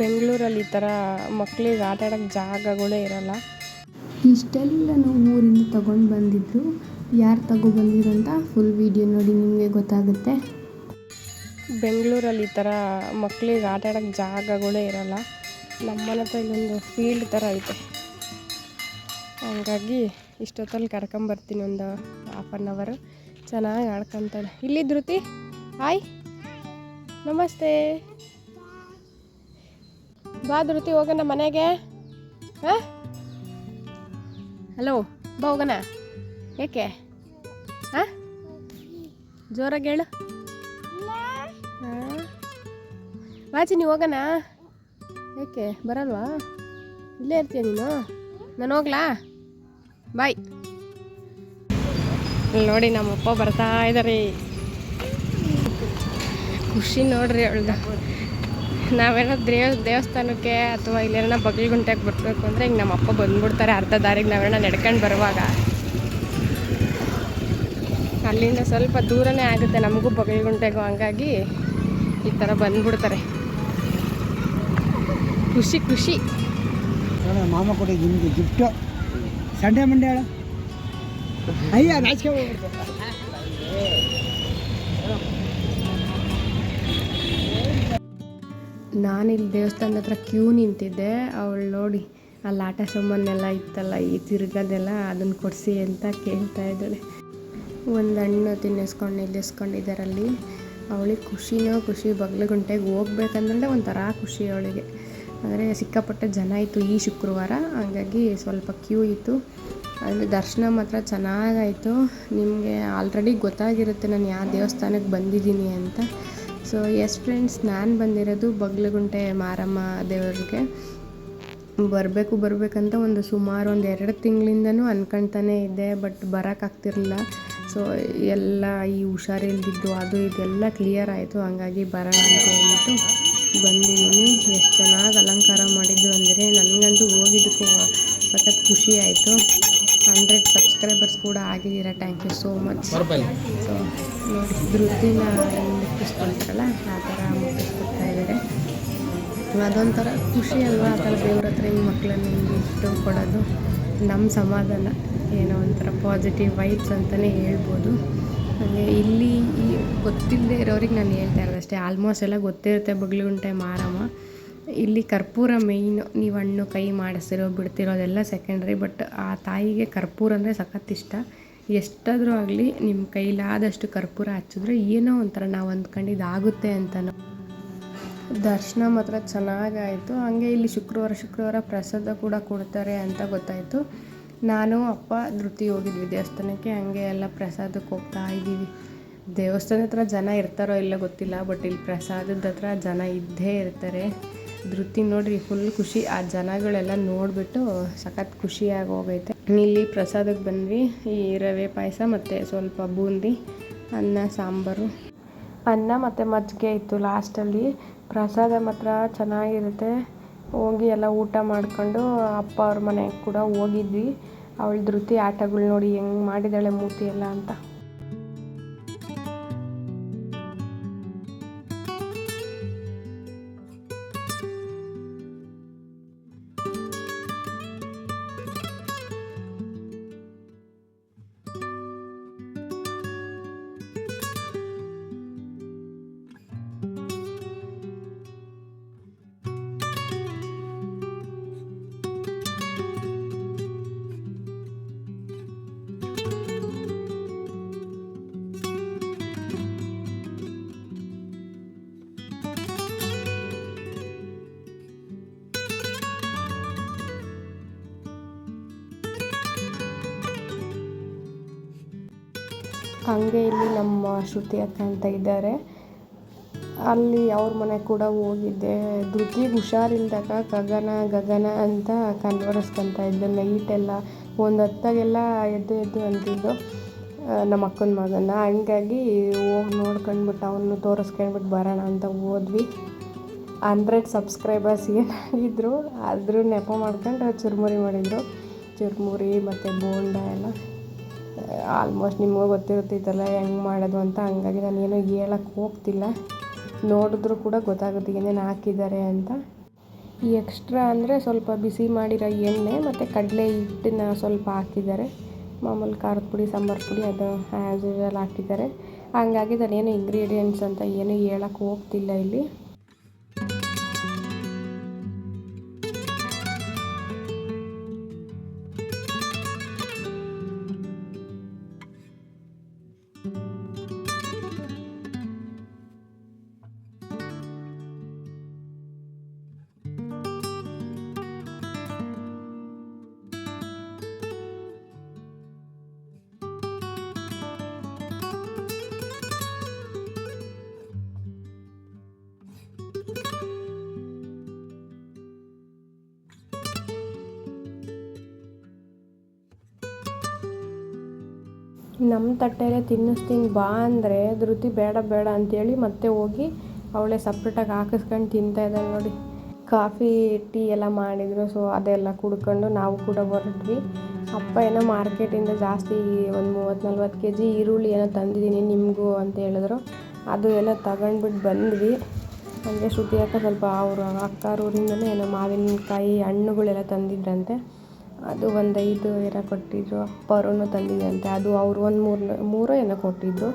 ಬೆಂಗಳೂರಲ್ಲಿ ಈ ಥರ ಮಕ್ಳಿಗೆ ಆಟ ಆಡೋಕ್ಕೆ ಜಾಗಗಳೇ ಇರಲ್ಲ. ನಾವು ಊರಿಂದ ತಗೊಂಡು ಬಂದಿದ್ರು. ಯಾರು ತಗೊಬಂದಿದ್ರು ಅಂತ ಫುಲ್ ವಿಡಿಯೋ ನೋಡಿ ನಿಮಗೆ ಗೊತ್ತಾಗುತ್ತೆ. ಬೆಂಗಳೂರಲ್ಲಿ ಈ ಥರ ಮಕ್ಳಿಗೆ ಆಟ ಆಡೋಕ್ಕೆ ಜಾಗಗಳೇ ಇರಲ್ಲ. ನಮ್ಮನೆ ಹತ್ರ ಇಲ್ಲೊಂದು ಫೀಲ್ಡ್ ಥರ ಐತೆ. ಹಂಗಾಗಿ ಇಷ್ಟೊತ್ತಲ್ಲಿ ಕರ್ಕೊಂಬರ್ತೀನಿ ಒಂದು ಹಾಫ್ ಆನ್ ಅವರು ಚೆನ್ನಾಗಿ ಆಡ್ಕೊತಾಳೆ. ಇಲ್ಲಿ ಧೃತಿ ಹಾಯ್ ನಮಸ್ತೆ. ಬಾ ದೃತಿ ಹೋಗೋಣ ಮನೆಗೆ. ಹಾಂ? ಹಲೋ, ಬಾ ಹೋಗೋಣ. ಏಕೆ? ಹಾಂ? ಜೋರಾಗಿ ಹೇಳು. ಹಾಂ? ಬಾಚಿನಿ ಹೋಗೋಣ. ಏಕೆ, ಬರಲ್ವಾ? ಇಲ್ಲೇ ಇರ್ತೀಯ ನೀನು? ನಾನು ಹೋಗ್ಲಾ? ಬಾಯ್. ನೋಡಿ ನಮ್ಮಪ್ಪ ಬರ್ತಾ ಇದ್ದಾರೆ ಖುಷಿ ನೋಡ್ರಿ ಅವಳ್ದು ನಾವೇನೋ ದೇವ್, ದೇವಸ್ಥಾನಕ್ಕೆ ಅಥವಾ ಇಲ್ಲೇನ ಬಗಲ್ಗುಂಟೆಗೆ ಬರಬೇಕು ಅಂದರೆ ಈಗ ನಮ್ಮ ಅಪ್ಪ ಬಂದ್ಬಿಡ್ತಾರೆ ಅರ್ಧ ದಾರಿಗೆ ನಾವೇನ ನಡ್ಕೊಂಡು ಬರುವಾಗ. ಅಲ್ಲಿಂದ ಸ್ವಲ್ಪ ದೂರನೇ ಆಗುತ್ತೆ ನಮಗೂ ಬಗಲ್ಗುಂಟೆಗೂ. ಹಂಗಾಗಿ ಈ ಥರ ಬಂದ್ಬಿಡ್ತಾರೆ. ಖುಷಿ ಖುಷಿ. ಮಾಮ ಕೊಡಿ ನಿಮಗೆ ಗಿಫ್ಟು ಸಂಡೆ, ಮಂಡೇ ಅಯ್ಯ ನಾಚಿಕೆ ನಾನಿಲ್ಲಿ ದೇವಸ್ಥಾನದ ಹತ್ರ ಕ್ಯೂ ನಿಂತಿದ್ದೆ. ಅವಳು ನೋಡಿ ಅಲ್ಲಿ ಆಟ ಸಾಮಾನೆಲ್ಲ ಇತ್ತಲ್ಲ, ಈ ತಿರ್ಗೋದೆಲ್ಲ ಅದನ್ನು ಕೊಡಿಸಿ ಅಂತ ಕೇಳ್ತಾ ಇದ್ದಾಳೆ. ಒಂದು ಹಣ್ಣು ತಿನ್ನಿಸ್ಕೊಂಡು ನಿಲ್ಲಿಸ್ಕೊಂಡಿದ್ದಾರೆ ಅಲ್ಲಿ ಅವಳಿಗೆ ಖುಷಿನೋ ಖುಷಿ ಬಗ್ಲುಗುಂಟೆಗೆ ಹೋಗ್ಬೇಕಂದ್ರೆ ಒಂಥರ ಖುಷಿ ಅವಳಿಗೆ. ಅಂದರೆ ಸಿಕ್ಕಾಪಟ್ಟೆ ಜನ ಇತ್ತು ಈ ಶುಕ್ರವಾರ, ಹಾಗಾಗಿ ಸ್ವಲ್ಪ ಕ್ಯೂ ಇತ್ತು. ಅಲ್ಲಿ ದರ್ಶನ ಮಾತ್ರ ಚೆನ್ನಾಗಾಯಿತು. ನಿಮಗೆ ಆಲ್ರೆಡಿ ಗೊತ್ತಾಗಿರುತ್ತೆ ನಾನು ಯಾವ ದೇವಸ್ಥಾನಕ್ಕೆ ಬಂದಿದ್ದೀನಿ ಅಂತ. ಸೊ ಎಸ್ ಫ್ರೆಂಡ್ಸ್ ನಾನು ಬಂದಿರೋದು ಬಗ್ಲಗುಂಟೆ ಮಾರಮ್ಮ ದೇವರಿಗೆ. ಬರಬೇಕು, ಬರಬೇಕಂತ ಒಂದು ಸುಮಾರು ಒಂದು ಎರಡು ತಿಂಗಳಿಂದನೂ ಅನ್ಕೊಳ್ತಾನೆ ಇದ್ದೆ, ಬಟ್ ಬರೋಕ್ಕಾಗ್ತಿರ್ಲಿಲ್ಲ ಸೊ ಎಲ್ಲ ಈ ಹುಷಾರಿಲ್ದಿದ್ದು ಅದು ಇದೆಲ್ಲ ಕ್ಲಿಯರ್ ಆಯಿತು, ಹಂಗಾಗಿ ಬರೋಣ ಅಂತ ಹೇಳ್ಬಿಟ್ಟು ಬಂದಿದ್ದೀನಿ. ಎಷ್ಟು ಚೆನ್ನಾಗಿ ಅಲಂಕಾರ ಮಾಡಿದ್ದು ಅಂದರೆ ನನಗಂತೂ ಹೋಗಿದ್ದಕ್ಕೂ ಸಖತ್ ಖುಷಿ ಆಯಿತು. ಹಂಡ್ರೆಡ್ ಸಬ್ಸ್ಕ್ರೈಬರ್ಸ್ ಕೂಡ ಆಗಿದ್ದೀರಾ? Thank you so much so ನೋಡಿ ಧೃತಿನ ಮುಟ್ಟಿಸ್ಕೊಳ್ತಾರಲ್ಲ ಆ ಥರ ಮುಟ್ಟಿಸ್ಕೊಡ್ತಾ ಇದ್ದಾರೆ. ಅದೊಂಥರ ಖುಷಿ ಅಲ್ವಾ? ಆ ಥರ ದೇವ್ರ ಹತ್ರ ಹಿಂಗೆ ಮಕ್ಕಳನ್ನ ಹಿಂಗೆ ಇಟ್ಟು ಕೊಡೋದು? ನಮ್ಮ ಸಮಾಧಾನ. ಏನೋ ಒಂಥರ ಪಾಸಿಟಿವ್ ವೈಬ್ಸ್ ಅಂತಲೇ ಹೇಳ್ಬೋದು. ಹಾಗೆ ಇಲ್ಲಿ ಈ ಗೊತ್ತಿಲ್ಲದೆ ಇರೋರಿಗೆ ನಾನು ಹೇಳ್ತಾ ಇರೋದು ಅಷ್ಟೇ. ಆಲ್ಮೋಸ್ಟ್ ಎಲ್ಲ ಗೊತ್ತಿರುತ್ತೆ ಬಗ್ಲುಗುಂಟೆ ಮಾರಮ್ಮ. ಇಲ್ಲಿ ಕರ್ಪೂರ ಮೇಯ್ನು ನೀವು ಹಣ್ಣು, ಕೈ ಮಾಡಿಸ್ತಿರೋ ಬಿಡ್ತಿರೋ ಅದೆಲ್ಲ ಸೆಕೆಂಡ್ರಿ ಬಟ್ ಆ ತಾಯಿಗೆ ಕರ್ಪೂರ ಅಂದರೆ ಸಖತ್ ಇಷ್ಟ. ಎಷ್ಟಾದರೂ ಆಗಲಿ ನಿಮ್ಮ ಕೈಲಾದಷ್ಟು ಕರ್ಪೂರ ಹಚ್ಚಿದ್ರೆ ಏನೋ ಒಂಥರ ನಾವು ಅಂದ್ಕೊಂಡು ಆಗುತ್ತೆ ಅಂತನೋ. ದರ್ಶನ ಮಾತ್ರ ಚೆನ್ನಾಗಾಯಿತು. ಹಾಗೆ ಇಲ್ಲಿ ಶುಕ್ರವಾರ ಶುಕ್ರವಾರ ಪ್ರಸಾದ ಕೂಡ ಕೊಡ್ತಾರೆ ಅಂತ ಗೊತ್ತಾಯಿತು. ನಾನು, ಅಪ್ಪ, ಧೃತಿ ಹೋಗಿದ್ವಿ ದೇವಸ್ಥಾನಕ್ಕೆ. ಹಂಗೆ ಎಲ್ಲ ಪ್ರಸಾದಕ್ಕೆ ಹೋಗ್ತಾ ಇದ್ದೀವಿ. ದೇವಸ್ಥಾನ ಹತ್ರ ಜನ ಇರ್ತಾರೋ ಇಲ್ಲ ಗೊತ್ತಿಲ್ಲ ಬಟ್ ಇಲ್ಲಿ ಪ್ರಸಾದದ ಹತ್ರ ಜನ ಇದ್ದೇ ಇರ್ತಾರೆ. ಧೃತಿ ನೋಡ್ರಿ ಫುಲ್ ಖುಷಿ. ಆ ಜನಗಳೆಲ್ಲ ನೋಡ್ಬಿಟ್ಟು ಸಖತ್ ಖುಷಿಯಾಗಿ ಹೋಗೈತೆ ಇಲ್ಲಿ ಪ್ರಸಾದಕ್ಕೆ ಬಂದ್ವಿ. ಈ ರವೆ ಪಾಯಸ ಮತ್ತು ಸ್ವಲ್ಪ ಬೂಂದಿ, ಅನ್ನ, ಸಾಂಬಾರು. ಅನ್ನ ಮತ್ತು ಮಜ್ಜಿಗೆ ಇತ್ತು ಲಾಸ್ಟಲ್ಲಿ. ಪ್ರಸಾದ ಮಾತ್ರ ಚೆನ್ನಾಗಿರುತ್ತೆ. ಹೋಗಿ ಎಲ್ಲ ಊಟ ಮಾಡ್ಕೊಂಡು ಅಪ್ಪ ಅವ್ರ ಮನೆಗೆ ಕೂಡ ಹೋಗಿದ್ವಿ. ಅವಳು ಧೃತಿ ಆಟಗಳು ನೋಡಿ ಹೆಂಗೆ ಮಾಡಿದ್ದಾಳೆ ಮೂತಿ ಎಲ್ಲ ಅಂತ. ಹಾಗೆ ಇಲ್ಲಿ ನಮ್ಮ ಶ್ರುತಿ ಅಕ್ಕ ಅಂತ ಇದ್ದಾರೆ. ಅಲ್ಲಿ ಅವ್ರ ಮನೆ ಕೂಡ ಹೋಗಿದ್ದೆ ಧೃತಿಗೆ ಹುಷಾರಿಲ್ದಾಗ ಗಗನ ಗಗನ ಅಂತ ಕನ್ವರ್ಸ್ಕೊಂತ ಇದ್ದೆ ನೈಟೆಲ್ಲ ಒಂದು ಹೊತ್ತಾಗೆಲ್ಲ ಎದ್ದು ಎದ್ದು ಅಂತಿದ್ದು ನಮ್ಮ ಅಕ್ಕನ ಮಗನ ಹಂಗಾಗಿ ಹೋಗಿ ನೋಡ್ಕೊಂಡ್ಬಿಟ್ಟು ಅವನು ತೋರಿಸ್ಕೊಂಡ್ಬಿಟ್ಟು ಬರೋಣ ಅಂತ ಹೋದ್ವಿ. ಹಂಡ್ರೆಡ್ ಸಬ್ಸ್ಕ್ರೈಬರ್ಸ್ ಏನಾಗಿದ್ದರು ಆದರೂ ನೆಪ ಮಾಡ್ಕೊಂಡು ಚುರುಮುರಿ ಮಾಡಿದರು. ಚುರುಮುರಿ ಮತ್ತು ಬೋಂಡ ಎಲ್ಲ. ಆಲ್ಮೋಸ್ಟ್ ನಿಮಗೂ ಗೊತ್ತಿರುತ್ತೈತಲ್ಲ, ಹೆಂಗೆ ಮಾಡೋದು ಅಂತ. ಹಂಗಾಗಿ ನಾನು ಏನೋ ಹೇಳಕ್ಕೆ ಹೋಗ್ತಿಲ್ಲ. ನೋಡಿದ್ರೂ ಕೂಡ ಗೊತ್ತಾಗುತ್ತೆ ಏನೇನು ಹಾಕಿದ್ದಾರೆ ಅಂತ. ಈ ಎಕ್ಸ್ಟ್ರಾ ಅಂದರೆ ಸ್ವಲ್ಪ ಬಿಸಿ ಮಾಡಿರೋ ಎಣ್ಣೆ ಮತ್ತು ಕಡಲೆ ಹಿಟ್ಟನ್ನ ಸ್ವಲ್ಪ ಹಾಕಿದ್ದಾರೆ. ಮಾಮೂಲಿ ಖಾರದ ಪುಡಿ, ಸಾಂಬಾರು ಪುಡಿ, ಅದು ಆ್ಯಸ್ ಯೂಶಲ್ ಹಾಕಿದ್ದಾರೆ. ಹಂಗಾಗಿ ನಾನೇನು ಇಂಗ್ರೀಡಿಯೆಂಟ್ಸ್ ಅಂತ ಏನು ಹೇಳಕ್ಕೆ ಹೋಗ್ತಿಲ್ಲ ಇಲ್ಲಿ. ನಮ್ಮ ತಟ್ಟೆಲೇ ತಿನ್ನಿಸ್ತೀನಿ, ಬಾ ಅಂದರೆ ಧೃತಿ ಬೇಡ ಬೇಡ ಅಂತೇಳಿ ಮತ್ತೆ ಹೋಗಿ ಅವಳೇ ಸಪ್ರೇಟಾಗಿ ಹಾಕಿಸ್ಕೊಂಡು ತಿಂತಾ ಇದ್ದಾಳೆ ನೋಡಿ. ಕಾಫಿ, ಟೀ ಎಲ್ಲ ಮಾಡಿದರು ಸೊ ಅದೆಲ್ಲ ಕುಡ್ಕೊಂಡು ನಾವು ಕೂಡ ಹೊರಟ್ವಿ. ಅಪ್ಪ ಏನೋ ಮಾರ್ಕೆಟಿಂದ ಜಾಸ್ತಿ ಒಂದು ಮೂವತ್ತು, ನಲ್ವತ್ತು ಕೆ ಜಿ ಈರುಳ್ಳಿ ಏನೋ ತಂದಿದ್ದೀನಿ ನಿಮಗೂ ಅಂತ ಹೇಳಿದ್ರು. ಅದು ಎಲ್ಲ ತಗೊಂಡ್ಬಿಟ್ಟು ಬಂದ್ವಿ. ಅಂದರೆ ಶ್ರುತಿ ಅಕ್ಕ ಸ್ವಲ್ಪ ಅವರು ಅಕ್ಕ ಊರಿಂದಲೇ ಏನೋ ಮಾವಿನಕಾಯಿ ಹಣ್ಣುಗಳೆಲ್ಲ ತಂದಿದ್ರಂತೆ. ಅದು ಒಂದು ಐದು ಏನೋ ಕೊಟ್ಟಿದ್ರು ಅಪ್ಪವ್ರೂ ತಂದಿದ್ದಂತೆ ಅದು ಅವರು ಒಂದು ಮೂರು ಮೂರೋ ಏನೋ ಕೊಟ್ಟಿದ್ರು.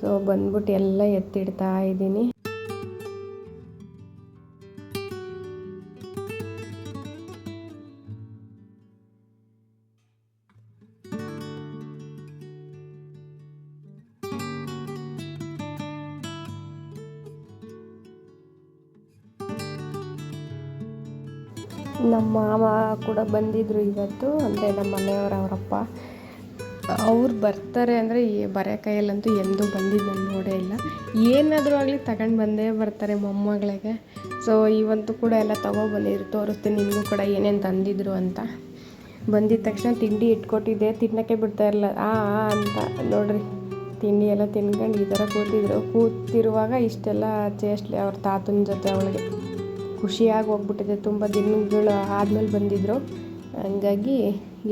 ಸೊ ಬಂದ್ಬಿಟ್ಟು ಎಲ್ಲ ಎತ್ತಿಡ್ತಾ ಇದ್ದೀನಿ. ನಮ್ಮ ಮಾವ ಕೂಡ ಬಂದಿದ್ದರು ಇವತ್ತು, ಅಂದರೆ ನಮ್ಮ ಮನೆಯವರ, ಅವರಪ್ಪ. ಅವ್ರು ಬರ್ತಾರೆ ಅಂದರೆ ಬರೋ ಕೈಯಲ್ಲಂತೂ ಎಂದೂ ಬಂದಿದ್ದು ನಾನು ನೋಡೇ ಇಲ್ಲ. ಏನಾದರೂ ಆಗಲಿ ತಗೊಂಡು ಬಂದೇ ಬರ್ತಾರೆ ಮೊಮ್ಮಗಳಿಗೆ. ಸೊ ಇವಂತೂ ಕೂಡ ಎಲ್ಲ ತೊಗೊಬಂದಿದ್ರು ತೋರಿಸ್ತೀನಿ ನಿಮಗೂ ಕೂಡ ಏನೇನು ತಂದಿದ್ರು ಅಂತ. ಬಂದಿದ ತಕ್ಷಣ ತಿಂಡಿ ಇಟ್ಕೊಟ್ಟಿದ್ದೆ, ತಿನ್ನೋಕ್ಕೆ ಬಿಡ್ತಾ ಇರಲ್ಲ ಆ ಆ, ಅಂತ. ನೋಡ್ರಿ, ತಿಂಡಿ ಎಲ್ಲ ತಿನ್ಕೊಂಡು ಈ ಥರ ಕೂತಿದ್ರು. ಕೂತಿರುವಾಗ ಇಷ್ಟೆಲ್ಲ ಚೇಸ್ಟ್ಲಿ ಅವ್ರ ತಾತನ ಜೊತೆ ಅವಳಿಗೆ. ಖುಷಿಯಾಗಿ ಹೋಗ್ಬಿಟ್ಟಿದೆ ತುಂಬ ದಿನಗಳು ಆದಮೇಲೆ ಬಂದಿದ್ದರು ಹಂಗಾಗಿ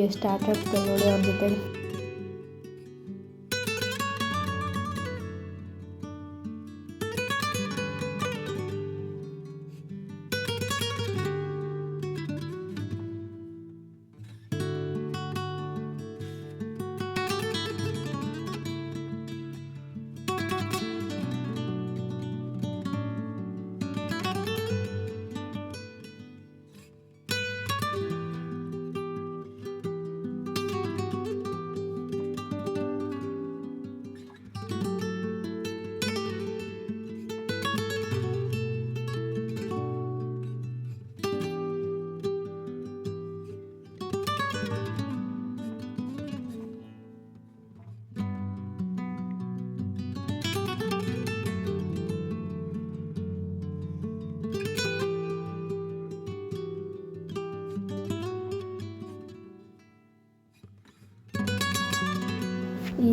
ಎಷ್ಟು ಆಟ ಆಡ್ತಾರೆ ನೋಡಿ ಅವ್ರ ಜೊತೆಗೆ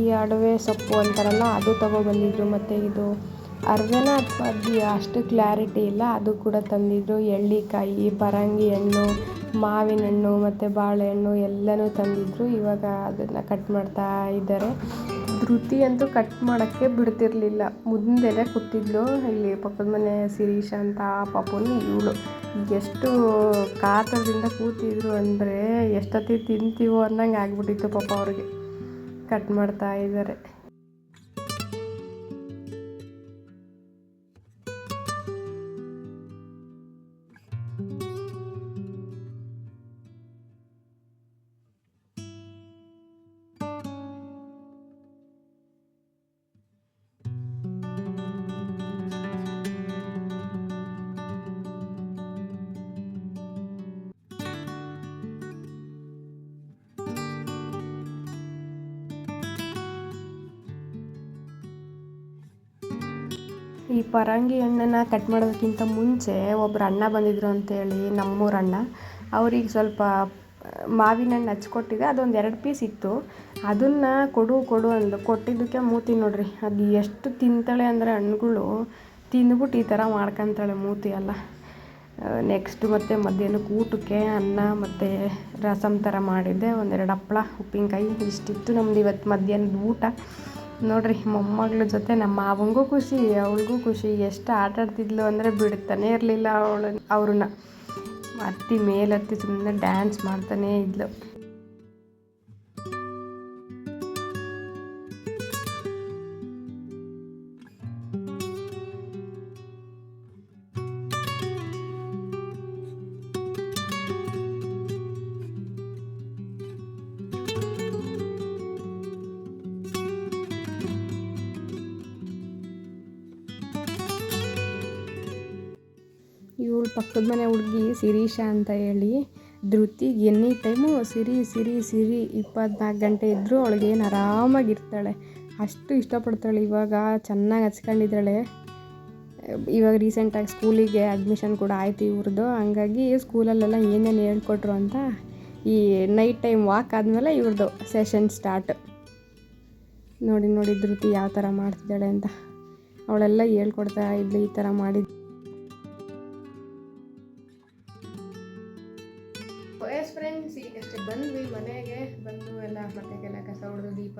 ಈ ಅಡವೆ ಸೊಪ್ಪು ಅಂತಾರಲ್ಲ, ಅದು ತಗೊಬಂದಿದ್ರು ಮತ್ತು ಇದು ಅರ್ವೆನ ಅಥವಾ ಅದು ಅಷ್ಟು ಕ್ಲಾರಿಟಿ ಇಲ್ಲ. ಅದು ಕೂಡ ತಂದಿದ್ರು. ಎಳ್ಳಿಕಾಯಿ, ಪರಂಗಿ ಹಣ್ಣು, ಮಾವಿನ ಹಣ್ಣು ಮತ್ತು ಬಾಳೆಹಣ್ಣು ಎಲ್ಲನೂ ತಂದಿದ್ರು. ಇವಾಗ ಅದನ್ನು ಕಟ್ ಮಾಡ್ತಾ ಇದ್ದಾರೆ. ಧೃತಿ ಅಂತೂ ಕಟ್ ಮಾಡೋಕ್ಕೆ ಬಿಡ್ತಿರ್ಲಿಲ್ಲ. ಮುಂದೆನೇ ಕೂತಿದ್ಲು. ಇಲ್ಲಿ ಪಕ್ಕದ ಮನೆ ಶಿರೀಷ ಅಂತ ಪಾಪುನು ಇವಳು. ಎಷ್ಟು ಕಾತರದಿಂದ ಕೂತಿದ್ರು ಅಂದರೆ ಎಷ್ಟೊತ್ತಿಗೆ ತಿಂತೀವೋ ಅನ್ನಂಗೆ ಆಗ್ಬಿಟ್ಟಿತ್ತು ಪಾಪ ಅವ್ರಿಗೆ. ಕಟ್ ಮಾಡ್ತಾ ಇದ್ದಾರೆ. ಈ ಪರಂಗಿ ಹಣ್ಣನ್ನು ಕಟ್ ಮಾಡೋದಕ್ಕಿಂತ ಮುಂಚೆ ಒಬ್ರು ಅಣ್ಣ ಬಂದಿದ್ರು ಅಂತೇಳಿ ನಮ್ಮೂರ ಅಣ್ಣ, ಅವ್ರಿಗೆ ಸ್ವಲ್ಪ ಮಾವಿನ ಹಣ್ಣು ಹಚ್ಕೊಟ್ಟಿದ್ದೆ ಅದೊಂದು ಎರಡು ಪೀಸ್ ಇತ್ತು. ಅದನ್ನು ಕೊಡು ಕೊಡು ಅಂದು ಕೊಟ್ಟಿದ್ದಕ್ಕೆ ಮೂತಿ ನೋಡ್ರಿ. ಅದು ಎಷ್ಟು ತಿಂತಾಳೆ ಅಂದರೆ ಹಣ್ಣುಗಳು ತಿಂದ್ಬಿಟ್ಟು ಈ ಥರ ಮಾಡ್ಕೊತಾಳೆ ಮೂತಿ ಎಲ್ಲ. ನೆಕ್ಸ್ಟ್ ಮತ್ತು ಮಧ್ಯಾಹ್ನಕ್ಕೆ ಊಟಕ್ಕೆ ಅನ್ನ ಮತ್ತು ರಸಮ್ ಥರ ಮಾಡಿದ್ದೆ. ಒಂದೆರಡು ಹಪ್ಪಳ ಉಪ್ಪಿನಕಾಯಿ ಇಷ್ಟಿತ್ತು ನಮ್ದು ಇವತ್ತು ಮಧ್ಯಾಹ್ನದ ಊಟ. ನೋಡ್ರಿ, ಮೊಮ್ಮಗಳ ಜೊತೆ ನಮ್ಮ ಮಾವಂಗೂ ಖುಷಿ, ಅವಳಿಗೂ ಖುಷಿ. ಎಷ್ಟು ಆಟ ಆಡ್ತಿದ್ಲು ಅಂದರೆ ಬಿಡ್ತಾನೆ ಇರಲಿಲ್ಲ ಅವಳು ಅವ್ರನ್ನ. ಹತ್ತಿ ಮೇಲತ್ತಿ ಸುಮ್ಮನೆ ಡ್ಯಾನ್ಸ್ ಮಾಡ್ತಾನೇ ಇದ್ಲು. ಇವಳು ಪಕ್ಕದ ಮನೆ ಹುಡುಗಿ ಶಿರೀಷ ಅಂತ ಹೇಳಿ ಧೃತಿಗೆ ಎನಿ ಟೈಮು ಸಿರಿ ಸಿರಿ ಸಿರಿ, ಇಪ್ಪತ್ನಾಲ್ಕು ಗಂಟೆ ಇದ್ದರೂ ಅವಳಿಗೇನು ಆರಾಮಾಗಿರ್ತಾಳೆ ಅಷ್ಟು ಇಷ್ಟಪಡ್ತಾಳೆ. ಇವಾಗ ಚೆನ್ನಾಗಿ ಹಚ್ಕೊಂಡಿದ್ದಾಳೆ. ಇವಾಗ ರೀಸೆಂಟಾಗಿ ಸ್ಕೂಲಿಗೆ ಅಡ್ಮಿಷನ್ ಕೂಡ ಆಯ್ತು ಇವ್ರದ್ದು ಹಂಗಾಗಿ ಸ್ಕೂಲಲ್ಲೆಲ್ಲ ಏನೇನು ಹೇಳ್ಕೊಟ್ರು ಅಂತ ಈ ನೈಟ್ ಟೈಮ್ ವಾಕ್ ಆದಮೇಲೆ ಇವ್ರದ್ದು ಸೆಷನ್ ಸ್ಟಾರ್ಟ್ ನೋಡಿ ನೋಡಿ ಧೃತಿ ಯಾವ ಥರ ಮಾಡ್ತಿದ್ದಾಳೆ ಅಂತ. ಅವಳೆಲ್ಲ ಹೇಳ್ಕೊಡ್ತಾ ಇದ್ಲು ಈ ಥರ ಮಾಡಿದ್ದು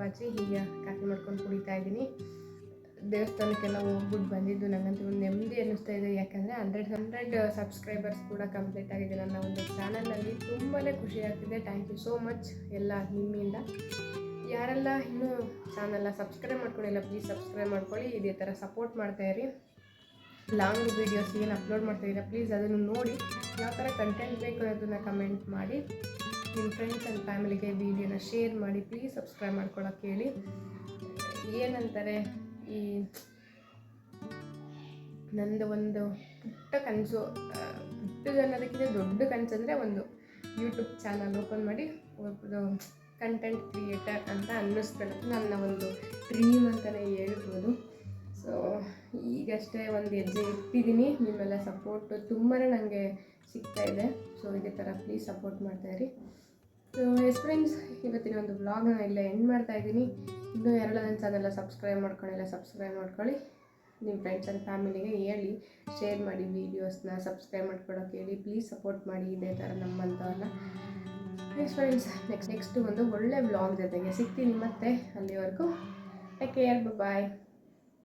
ಹಚ್ಚಿ ಹೀಗೆ ಕಾಫಿ ಮಾಡ್ಕೊಂಡು ಕುಡಿತಾ ಇದ್ದೀನಿ. ದೇವಸ್ಥಾನಕ್ಕೆಲ್ಲ ಹೋಗ್ಬಿಟ್ಟು ಬಂದಿದ್ದು ನನಗಂತೂ ಒಂದು ನೆಮ್ಮದಿ ಅನ್ನಿಸ್ತಾ ಇದೆ. ಯಾಕಂದರೆ ಹಂಡ್ರೆಡ್ ಹಂಡ್ರೆಡ್ ಸಬ್ಸ್ಕ್ರೈಬರ್ಸ್ ಕೂಡ ಕಂಪ್ಲೀಟ್ ಆಗಿದೆ ನನ್ನ ಒಂದು ಚಾನಲಲ್ಲಿ ತುಂಬಾ ಖುಷಿ ಆಗ್ತಿದೆ. ಥ್ಯಾಂಕ್ ಯು ಸೋ ಮಚ್ ಎಲ್ಲ ನಿಮ್ಮಿಂದ. ಯಾರೆಲ್ಲ ಇನ್ನೂ ಚಾನಲ್ನ ಸಬ್ಸ್ಕ್ರೈಬ್ ಮಾಡ್ಕೊಂಡಿಲ್ಲ ಪ್ಲೀಸ್ ಸಬ್ಸ್ಕ್ರೈಬ್ ಮಾಡ್ಕೊಳ್ಳಿ. ಇದೇ ಥರ ಸಪೋರ್ಟ್ ಮಾಡ್ತಾಯಿರಿ ಲಾಂಗ್ ವೀಡಿಯೋಸ್ ಏನು ಅಪ್ಲೋಡ್ ಮಾಡ್ತಾಯಿದ್ದೀರಾ ಪ್ಲೀಸ್ ಅದನ್ನು ನೋಡಿ. ಯಾವ ಥರ ಕಂಟೆಂಟ್ ಬೇಕು ಅನ್ನೋದನ್ನ ಕಮೆಂಟ್ ಮಾಡಿ. ನಿಮ್ಮ ಫ್ರೆಂಡ್ಸ್ ಆ್ಯಂಡ್ ಫ್ಯಾಮಿಲಿಗೆ ವೀಡಿಯೋನ ಶೇರ್ ಮಾಡಿ ಪ್ಲೀಸ್ ಸಬ್ಸ್ಕ್ರೈಬ್ ಮಾಡ್ಕೊಳಕ್ಕೆ ಹೇಳಿ. ಏನಂತಾರೆ, ಈ ನಂದು ಒಂದು ಪುಟ್ಟ ಕನಸು ಪುಟ್ಟದು ಅನ್ನೋದಕ್ಕಿಂತ ದೊಡ್ಡ ಕನಸಂದರೆ ಒಂದು ಯೂಟ್ಯೂಬ್ ಚಾನಲ್ ಓಪನ್ ಮಾಡಿ ಒಬ್ಬರು ಕಂಟೆಂಟ್ ಕ್ರಿಯೇಟರ್ ಅಂತ ಅನ್ನಿಸ್ಬೇಕು ನನ್ನ ಒಂದು ಡ್ರೀಮ್ ಅಂತಲೇ ಹೇಳ್ಬೋದು. ಸೊ ಈಗಷ್ಟೇ ಒಂದು ಹೆಜ್ಜೆ ಇಟ್ಟಿದ್ದೀನಿ. ನಿಮ್ಮೆಲ್ಲ ಸಪೋರ್ಟು ತುಂಬಾ ನನಗೆ ಸಿಗ್ತಾ ಇದೆ. ಸೊ ಇದೇ ಥರ ಪ್ಲೀಸ್ ಸಪೋರ್ಟ್ ಮಾಡ್ತಾಯಿರಿ ಸೊ ಎಸ್ ಫ್ರೆಂಡ್ಸ್ ಇವತ್ತಿನ ಒಂದು ವ್ಲಾಗ್ನ ಇಲ್ಲ ಎಂಡ್ ಮಾಡ್ತಾ ಇದ್ದೀನಿ. ಇನ್ನೂ ಎರಡು ನನ್ನ ಚಾನೆಲ್ಲ ಸಬ್ಸ್ಕ್ರೈಬ್ ಮಾಡ್ಕೊಳ್ಳಿಲ್ಲ ಸಬ್ಸ್ಕ್ರೈಬ್ ಮಾಡ್ಕೊಳ್ಳಿ. ನಿಮ್ಮ ಫ್ರೆಂಡ್ಸ್ ಆ್ಯಂಡ್ ಫ್ಯಾಮಿಲಿಗೆ ಹೇಳಿ ಶೇರ್ ಮಾಡಿ ವೀಡಿಯೋಸ್ನ ಸಬ್ಸ್ಕ್ರೈಬ್ ಮಾಡ್ಕೊಳ್ಳೋಕೆ ಹೇಳಿ ಪ್ಲೀಸ್ ಸಪೋರ್ಟ್ ಮಾಡಿ, ಇದೇ ಥರ ನಮ್ಮಂಥವ್ರನ್ನ. ಪ್ಲೀಸ್ ಫ್ರೆಂಡ್ಸ್ ನೆಕ್ಸ್ಟ್ ನೆಕ್ಸ್ಟ್ ಒಂದು ಒಳ್ಳೆ ವ್ಲಾಗ್ ಜೊತೆಗೆ ಸಿಗ್ತೀನಿ ಮತ್ತೆ ಅಲ್ಲಿವರೆಗೂ. Take care bye